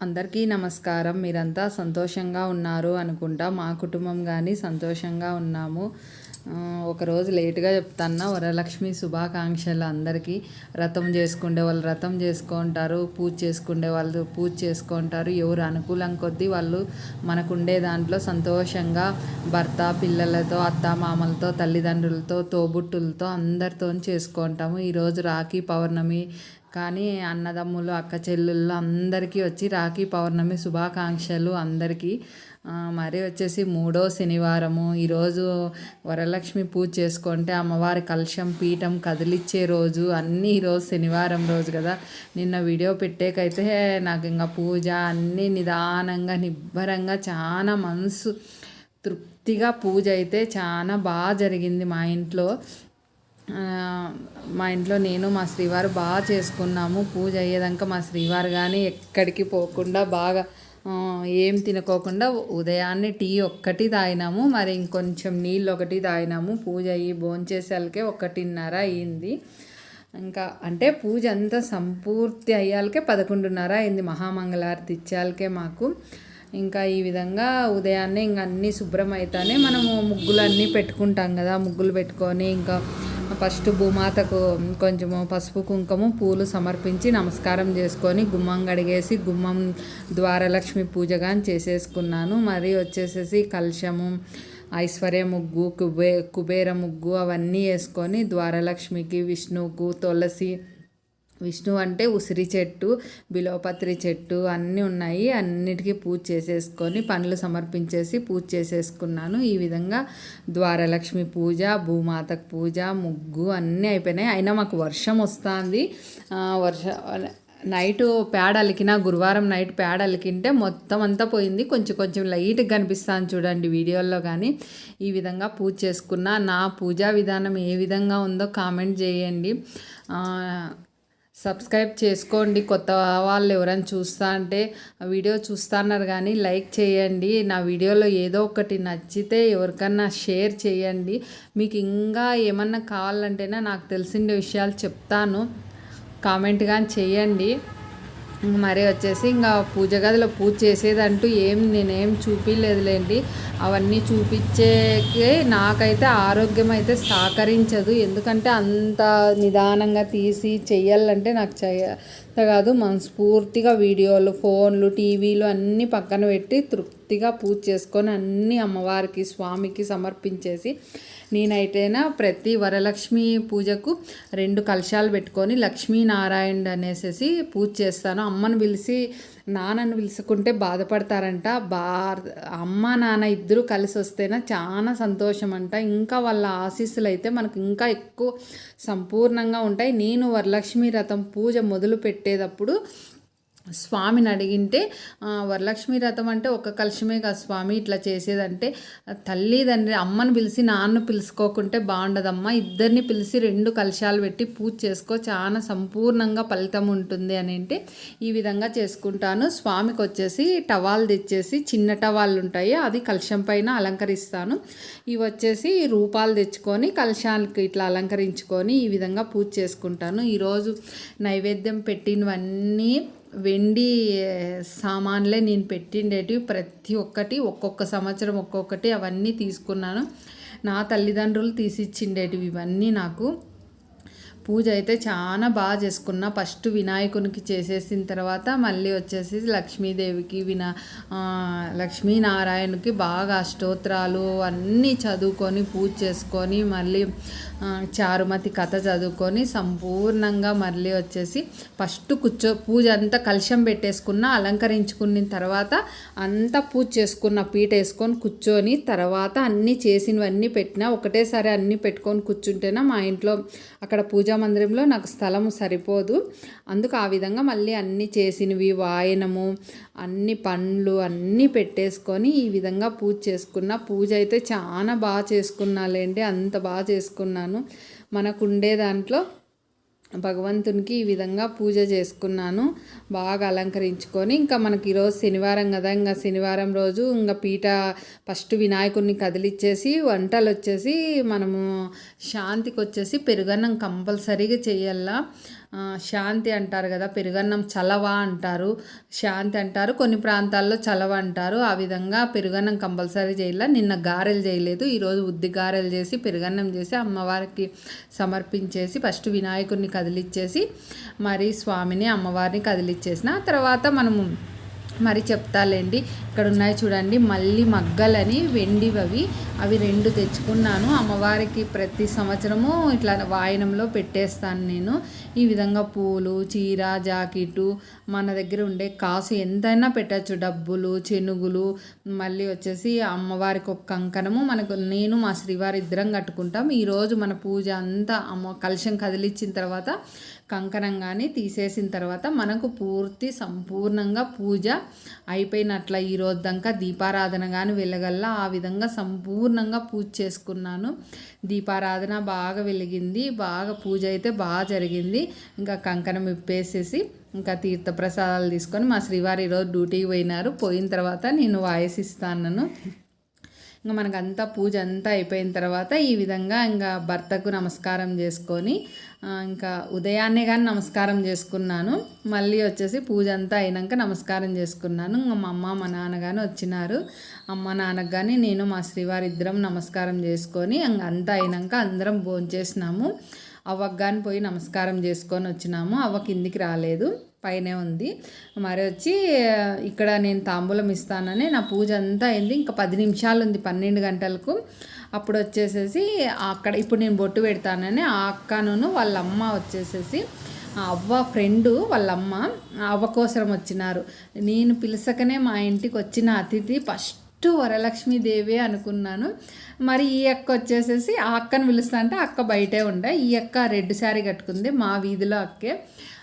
అందరికీ నమస్కారం. మీరంతా సంతోషంగా ఉన్నారు అనుకుంటా మా కుటుంబం కానీ సంతోషంగా ఉన్నాము. ఒకరోజు లేటుగా చెప్తాన్నా వరలక్ష్మి శుభాకాంక్షలు అందరికీ. వ్రతం చేసుకుండే వాళ్ళు వ్రతం చేసుకుంటారు పూజ చేసుకుండే వాళ్ళు పూజ చేసుకుంటారు. ఎవరు అనుకూలం కొద్దీ వాళ్ళు మనకుండే దాంట్లో సంతోషంగా భర్త పిల్లలతో అత్త మామలతో తల్లిదండ్రులతో తోబుట్టులతో అందరితో చేసుకుంటాము. ఈరోజు రాఖీ పౌర్ణమి. కానీ అన్నదమ్ములు అక్క చెల్లెళ్ళు అందరికీ వచ్చి రాఖీ పౌర్ణమి శుభాకాంక్షలు అందరికీ. మరి వచ్చేసి మూడో శనివారము. ఈరోజు వరలక్ష్మి పూజ చేసుకుంటే అమ్మవారి కలశం పీఠం కదిలిచ్చే రోజు అన్నీ ఈరోజు శనివారం రోజు కదా. నిన్న వీడియో పెట్టేకైతే నాకు ఇంకా పూజ అన్నీ నిదానంగా నిబ్బరంగా చాలా మనసు తృప్తిగా పూజ అయితే చాలా బాగా జరిగింది మా ఇంట్లో. మా ఇంట్లో నేను మా శ్రీవారు బాగా చేసుకున్నాము. పూజ అయ్యేదాకా మా శ్రీవారు కానీ ఎక్కడికి పోకుండా బాగా ఏం తినకోకుండా ఉదయాన్నే టీ ఒక్కటి తాగినాము. మరి ఇంకొంచెం నీళ్ళు ఒకటి తాగినాము. పూజ అయ్యి భోంచేసేళ్ళకే ఒకటిన్నర అయింది. ఇంకా అంటే పూజ అంతా సంపూర్తి అయ్యాలకే పదకొండున్నర అయింది. మహామంగళారతి ఇచ్చాలకే మాకు. ఇంకా ఈ విధంగా ఉదయాన్నే ఇంకా అన్నీ శుభ్రం అయితేనే మనము ముగ్గులు అన్నీ పెట్టుకుంటాం కదా. ముగ్గులు పెట్టుకొని ఇంకా ఫస్ట్ భూమాతకు కొంచెము పసుపు కుంకుమ పూలు సమర్పించి నమస్కారం చేసుకొని గుమ్మం కడిగేసి గుమ్మం ద్వారలక్ష్మి పూజగా చేసేసుకున్నాను. మరి వచ్చేసేసి కలశము ఐశ్వర్య ముగ్గు కుబే కుబేర ముగ్గు అవన్నీ వేసుకొని ద్వారలక్ష్మికి విష్ణువుకు తులసి విష్ణు అంటే ఉసిరి చెట్టు బిలోపత్రి చెట్టు అన్నీ ఉన్నాయి. అన్నిటికీ పూజ చేసేసుకొని పనులు సమర్పించేసి పూజ చేసేసుకున్నాను. ఈ విధంగా ద్వారలక్ష్మి పూజ భూమాతకు పూజ ముగ్గు అన్నీ అయిపోయినాయి. అయినా మాకు వర్షం వస్తుంది. వర్ష నైట్ పేడ అలికిన గురువారం నైట్ పేడ అలికింటే మొత్తం అంతా పోయింది. కొంచెం కొంచెం లైట్గా కనిపిస్తాను చూడండి వీడియోల్లో కానీ. ఈ విధంగా పూజ చేసుకున్న. నా పూజా విధానం ఏ విధంగా ఉందో కామెంట్ చేయండి. సబ్స్క్రైబ్ చేసుకోండి. కొత్త వాళ్ళు ఎవరైనా చూస్తా అంటే వీడియో చూస్తున్నారు కానీ లైక్ చేయండి. నా వీడియోలో ఏదో ఒకటి నచ్చితే ఎవరికన్నా షేర్ చేయండి. మీకు ఇంకా ఏమన్నా కావాలంటేనే నాకు తెలిసిన విషయాలు చెప్తాను. కామెంట్ కానీ చేయండి. ఇంక మరి వచ్చేసి ఇంకా పూజ గదిలో పూజ చేసేదంటూ ఏం నేనేం చూపించలేదులేండి అవన్నీ చూపించేకే నాకైతే ఆరోగ్యం అయితే సహకరించదు. ఎందుకంటే అంత నిదానంగా తీసి చెయ్యాలంటే నాకు చెయ్య కాదు. మనస్ఫూర్తిగా వీడియోలు ఫోన్లు టీవీలు అన్నీ పక్కన పెట్టి తృప్తి పూర్తిగా పూజ చేసుకొని అన్నీ అమ్మవారికి స్వామికి సమర్పించేసి నేనైతేనా ప్రతి వరలక్ష్మి పూజకు రెండు కలశాలు పెట్టుకొని లక్ష్మీనారాయణ అనేసి పూజ చేస్తాను. అమ్మను పిలిచి నాన్నను పిలుచుకుంటే బాధపడతారంట. బా అమ్మ నాన్న ఇద్దరూ కలిసి వస్తేనే చాలా సంతోషం అంట ఇంకా వాళ్ళ ఆశీస్సులు అయితే మనకు ఇంకా ఎక్కువ సంపూర్ణంగా ఉంటాయి. నేను వరలక్ష్మి రథం పూజ మొదలు పెట్టేటప్పుడు స్వామిని అడిగింటే ఆ, వరలక్ష్మి రథం అంటే ఒక కలశమే కాదు స్వామి ఇట్లా చేసేదంటే తల్లిదండ్రి అమ్మని పిలిచి నాన్న పిలుచుకోకుంటే బాగుండదమ్మా ఇద్దరిని పిలిచి రెండు కలశాలు పెట్టి పూజ చేసుకో చాలా సంపూర్ణంగా ఫలితం ఉంటుంది అని అంటే ఈ విధంగా చేసుకుంటాను. స్వామికి వచ్చేసి టవాల్ తెచ్చేసి చిన్న టవాళ్ళు ఉంటాయి అది కలశం పైన అలంకరిస్తాను. ఇవి వచ్చేసి రూపాలు తెచ్చుకొని కలశానికి ఇట్లా అలంకరించుకొని ఈ విధంగా పూజ చేసుకుంటాను. ఈరోజు నైవేద్యం పెట్టినవన్నీ వెండి సామాన్లే నేను పెట్టిండేటివి ప్రతి ఒక్కటి ఒక్కొక్క సంవత్సరం ఒక్కొక్కటి అవన్నీ తీసుకున్నాను. నా తల్లిదండ్రులు తీసిచ్చిండేటివి ఇవన్నీ నాకు. పూజ అయితే చాలా బాగా చేసుకున్నా. ఫస్ట్ వినాయకునికి చేసేసిన తర్వాత మళ్ళీ వచ్చేసి లక్ష్మీదేవికి వినా లక్ష్మీనారాయణకి బాగా అష్టోత్రాలు అన్నీ చదువుకొని పూజ చేసుకొని మళ్ళీ చారుమతి కథ చదువుకొని సంపూర్ణంగా మళ్ళీ వచ్చేసి ఫస్ట్ కూర్చో పూజ అంతా కలుషం పెట్టేసుకున్న అలంకరించుకున్న తర్వాత అంతా పూజ చేసుకున్న పీట వేసుకొని కూర్చొని తర్వాత అన్నీ చేసినవన్నీ పెట్టినా ఒకటేసారి అన్నీ పెట్టుకొని కూర్చుంటేనా మా ఇంట్లో అక్కడ పూజా మందిరంలో నాకు స్థలం సరిపోదు. అందుకు ఆ విధంగా మళ్ళీ అన్నీ చేసినవి వాయనము అన్ని పండ్లు అన్నీ పెట్టేసుకొని ఈ విధంగా పూజ చేసుకున్న. పూజ అయితే చాలా బాగా చేసుకున్నాలేండి అంత బాగా చేసుకున్నాను. మనకు ఉండే దాంట్లో భగవంతునికి ఈ విధంగా పూజ చేసుకున్నాను. బాగా అలంకరించుకొని ఇంకా మనకి ఈరోజు శనివారం కదా ఇంకా శనివారం రోజు ఇంకా పీట ఫస్ట్ వినాయకుడిని కదిలిచ్చేసి వంటలు వచ్చేసి మనము శాంతికి వచ్చేసి పెరుగన్నం కంపల్సరీగా చేయాలా. శాంతి అంటారు కదా పెరుగన్నం చలవ అంటారు. శాంతి అంటారు. కొన్ని ప్రాంతాల్లో చలవ అంటారు. ఆ విధంగా పెరుగన్నం కంపల్సరీ చేయాల? నిన్న గారెలు చేయలేదు. ఈరోజు ఉద్ది గారెలు చేసి పెరుగన్నం చేసి అమ్మవారికి సమర్పించేసి ఫస్ట్ వినాయకుడిని కదిలిచ్చేసి మరి స్వామిని అమ్మవారిని కదిలిచ్చేసిన తర్వాత మనము మరి చెప్తాలేండి. ఇక్కడ ఉన్నాయి చూడండి మళ్ళీ మగ్గలని వెండివి అవి రెండు తెచ్చుకున్నాను. అమ్మవారికి ప్రతి సంవత్సరము ఇట్లా వాయనంలో పెట్టేస్తాను నేను. ఈ విధంగా పూలు చీర జాకెటు మన దగ్గర ఉండే కాసు ఎంతైనా పెట్టచ్చు. డబ్బులు చెనుగులు. మళ్ళీ వచ్చేసి అమ్మవారికి ఒక కంకణము. మనకు నేను మా శ్రీవారి ఇద్దరం కట్టుకుంటాం. ఈరోజు మన పూజ అంతా అమ్మ కలుషం కదిలిచ్చిన తర్వాత కంకణం కానీ తీసేసిన తర్వాత మనకు పూర్తి సంపూర్ణంగా పూజ అయిపోయినట్ల ఈ రోజు దాకా దీపారాధన కానీ వెలగల్లా. ఆ విధంగా సంపూర్ణంగా పూజ చేసుకున్నాను. దీపారాధన బాగా వెలిగింది. బాగా పూజ అయితే బాగా జరిగింది. ఇంకా కంకణం ఇప్పేసేసి ఇంకా తీర్థ ప్రసాదాలు తీసుకొని మా శ్రీవారి ఈరోజు డ్యూటీకి పోయినారు. పోయిన తర్వాత నేను వాయిస్ ఇస్తాను ఇంకా మనకంతా పూజ అంతా అయిపోయిన తర్వాత ఈ విధంగా ఇంకా భర్తకు నమస్కారం చేసుకొని ఇంకా ఉదయాన్నే కానీ నమస్కారం చేసుకున్నాను. మళ్ళీ వచ్చేసి పూజ అంతా అయినాక నమస్కారం చేసుకున్నాను. ఇంకా మా అమ్మ మా నాన్న కానీ వచ్చినారు. అమ్మ నాన్నకు కానీ నేను మా శ్రీవారి ఇద్దరం నమస్కారం చేసుకొని ఇంకా అంతా అయినాక అందరం భోంచేసినాము. అవ్వకు కానీ పోయి నమస్కారం చేసుకొని వచ్చినాము. అవ్వ కిందికి రాలేదు. పైనే ఉంది. మరి వచ్చి ఇక్కడ నేను తాంబూలం ఇస్తానని నా పూజ అంతా అయింది. ఇంకా పది నిమిషాలు ఉంది పన్నెండు గంటలకు. అప్పుడు వచ్చేసేసి అక్కడ ఇప్పుడు నేను బొట్టు పెడతానని ఆ అక్కను వాళ్ళ అమ్మ వచ్చేసేసి ఆ అవ్వ ఫ్రెండు వాళ్ళ అమ్మ అవ్వ కోసరం వచ్చినారు. నేను పిలుసకనే మా ఇంటికి వచ్చిన అతిథి ఫస్ట్ ఫస్ట్ వరలక్ష్మీదేవి అనుకున్నాను. మరి ఈ అక్క వచ్చేసేసి ఆ అక్కను పిలుస్తా అంటే అక్క బయటే ఉండే. ఈ అక్క రెడ్ శారీ కట్టుకుంది మా వీధిలో అక్కే.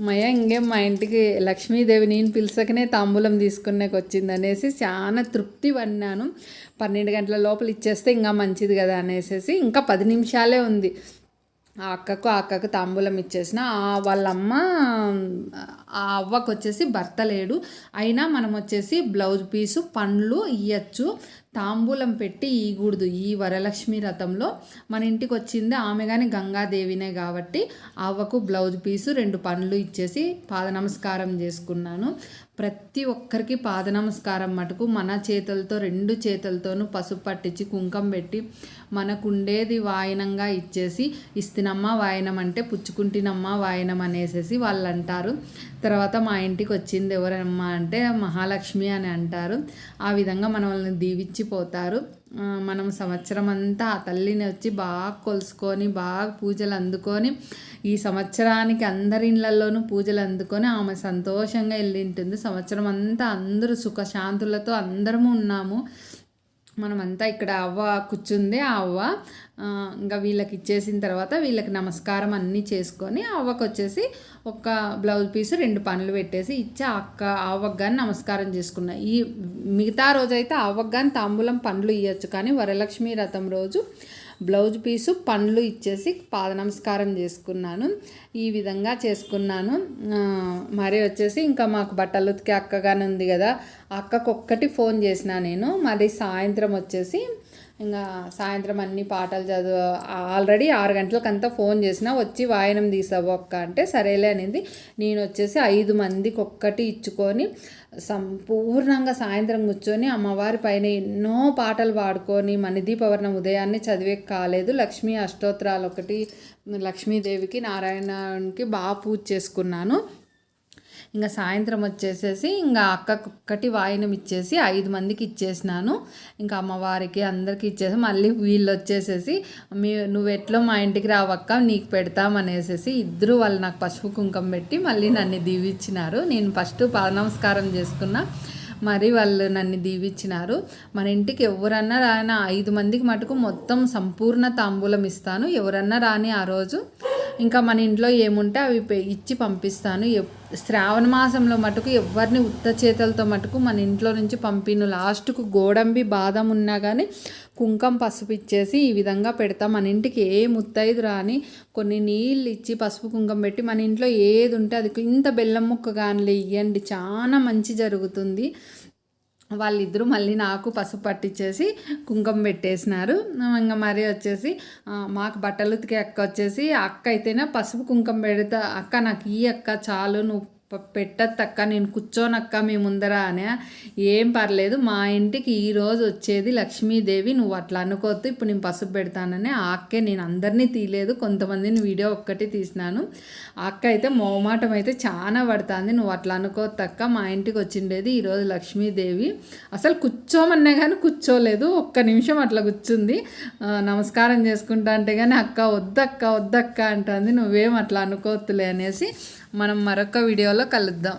మయ ఇంకేం మా ఇంటికి లక్ష్మీదేవి నేను పిలిచకనే తాంబూలం తీసుకునేకి వచ్చింది అనేసి చాలా తృప్తి పన్నాను పన్నెండు గంటల లోపల ఇచ్చేస్తే ఇంకా మంచిది కదా అనేసి ఇంకా పది నిమిషాలే ఉంది. ఆ అక్కకు ఆ అక్కకు తాంబూలం ఇచ్చేసిన. వాళ్ళమ్మ వాళ్ళ అమ్మ ఆ అవ్వకు వచ్చేసి భర్త లేడు. అయినా మనం వచ్చేసి బ్లౌజ్ పీసు పండ్లు ఇయ్యచ్చు. తాంబూలం పెట్టి ఈగూడదు. ఈ వరలక్ష్మి రథంలో మన ఇంటికి వచ్చింది ఆమె కానీ గంగాదేవినే కాబట్టి ఆ అవ్వకు బ్లౌజ్ పీసు రెండు పండ్లు ఇచ్చేసి పాద నమస్కారం చేసుకున్నాను. ప్రతి ఒక్కరికి పాద నమస్కారం మటుకు మన చేతులతో రెండు చేతులతోనూ పసుపు పట్టించి కుంకం పెట్టి మనకుండేది వాయనంగా ఇచ్చేసి ఇస్తినమ్మ వాయనం అంటే పుచ్చుకుంటినమ్మ వాయనం అనేసేసి వాళ్ళు అంటారు తర్వాత మా ఇంటికి వచ్చింది ఎవరమ్మా అంటే మహాలక్ష్మి అని అంటారు. ఆ విధంగా మనల్ని దీవించి పోతారు. మనం సంవత్సరం అంతా ఆ తల్లిని వచ్చి బాగా కొలుసుకొని బాగా పూజలు అందుకొని ఈ సంవత్సరానికి అందరి ఇళ్ళలోనూ పూజలు అందుకొని ఆమె సంతోషంగా వెళ్ళింటుంది. సంవత్సరం అంతా అందరూ సుఖశాంతులతో అందరము ఉన్నాము. మనమంతా ఇక్కడ అవ్వ కూర్చుంది ఆ అవ్వ ఇంకా వీళ్ళకి ఇచ్చేసిన తర్వాత వీళ్ళకి నమస్కారం అన్నీ చేసుకొని ఆ అవ్వకు వచ్చేసి ఒక బ్లౌజ్ పీస్ రెండు పనులు పెట్టేసి ఇచ్చి అక్క అవ్వకు కానీ నమస్కారం చేసుకున్నా. ఈ మిగతా రోజైతే అవ్వకు కానీ తాంబూలం పండ్లు ఇవ్వచ్చు కానీ వరలక్ష్మి రథం రోజు బ్లౌజ్ పీసు పండ్లు ఇచ్చేసి పాద నమస్కారం చేసుకున్నాను. ఈ విధంగా చేసుకున్నాను. మరి వచ్చేసి ఇంకా మాకు బట్టలు ఉతికే అక్కగానే ఉంది కదా అక్కకొక్కటి అక్కకు ఒక్కటి ఫోన్ చేసిన నేను. మరి సాయంత్రం వచ్చేసి ఇంకా సాయంత్రం అన్ని పాటలు చదువు ఆల్రెడీ ఆరు గంటలకంతా ఫోన్ చేసిన వచ్చి వాయనం తీసావు ఒక్క అంటే సరేలే అనేది. నేను వచ్చేసి ఐదు మందికి ఒక్కటి ఇచ్చుకొని సంపూర్ణంగా సాయంత్రం కూర్చొని అమ్మవారి పైన ఎన్నో పాటలు పాడుకొని మణిదీపవర్ణం ఉదయాన్నే చదివే కాలేదు. లక్ష్మీ అష్టోత్తరాలు ఒకటి లక్ష్మీదేవికి నారాయణకి బాగా పూజ చేసుకున్నాను. ఇంకా సాయంత్రం వచ్చేసేసి ఇంకా అక్కకు ఒక్కటి వాయినం ఇచ్చేసి ఐదు మందికి ఇచ్చేసినాను. ఇంకా అమ్మవారికి అందరికి ఇచ్చేసి మళ్ళీ వీళ్ళు వచ్చేసేసి మీ నువ్వు ఎట్లో మా ఇంటికి రావక్క నీకు పెడతాం ఇద్దరు వాళ్ళు నాకు పసుపు కుంకం పెట్టి మళ్ళీ నన్ను దీవిచ్చినారు. నేను ఫస్ట్ పాద నమస్కారం చేసుకున్నా మరి వాళ్ళు నన్ను దీవిచ్చినారు. మన ఇంటికి ఎవరన్నా రాని ఐదు మందికి మటుకు మొత్తం సంపూర్ణ తాంబూలం ఇస్తాను. ఎవరన్నా రాని ఆ రోజు ఇంకా మన ఇంట్లో ఏముంటే అవి ఇచ్చి పంపిస్తాను. శ్రావణ మాసంలో మటుకు ఎవరిని ఉత్త చేతులతో మటుకు మన ఇంట్లో నుంచి పంపిను. లాస్ట్కు గోడంబి బాదం ఉన్నా కానీ కుంకం పసుపు ఇచ్చేసి ఈ విధంగా పెడతాం. మన ఇంటికి ఏ ముత్తైదు రాని కొన్ని నీళ్ళు ఇచ్చి పసుపు కుంకం పెట్టి మన ఇంట్లో ఏది ఉంటే అది ఇంత బెల్లం ముక్క కానీ ఇవ్వండి చాలా మంచి జరుగుతుంది. వాళ్ళిద్దరూ మళ్ళీ నాకు పసుపు పట్టించేసి కుంకుమ పెట్టేసినారు. ఇంకా మరి వచ్చేసి మాకు బట్టలు ఉతికే అక్క వచ్చేసి అక్క అయితేనే పసుపు కుంకుమ పెడతా అక్క నాకు ఈ అక్క చాలు నువ్వు పెట్టద్దక్క నేను కూర్చోనక్క మీ ముందర అనే ఏం పర్లేదు మా ఇంటికి ఈరోజు వచ్చేది లక్ష్మీదేవి నువ్వు అట్లా అనుకోవద్దు ఇప్పుడు నేను పసుపు పెడతానని ఆ అక్కే నేను అందరినీ తీయలేదు కొంతమందిని వీడియో ఒక్కటి తీసినాను. ఆ అక్క అయితే మోమాటం అయితే చాలా పడుతుంది నువ్వు అట్లా అనుకోవద్దక్క మా ఇంటికి వచ్చిండేది ఈరోజు లక్ష్మీదేవి. అసలు కూర్చోమన్నా కానీ కూర్చోలేదు ఒక్క నిమిషం అట్లా కూర్చుంది. నమస్కారం చేసుకుంటా అంటే కానీ అక్క వద్దక్క వద్దక్క అంటుంది నువ్వేం అట్లా అనుకోవద్దులే అనేసి మనం మరొక వీడియోలో కలుద్దాం.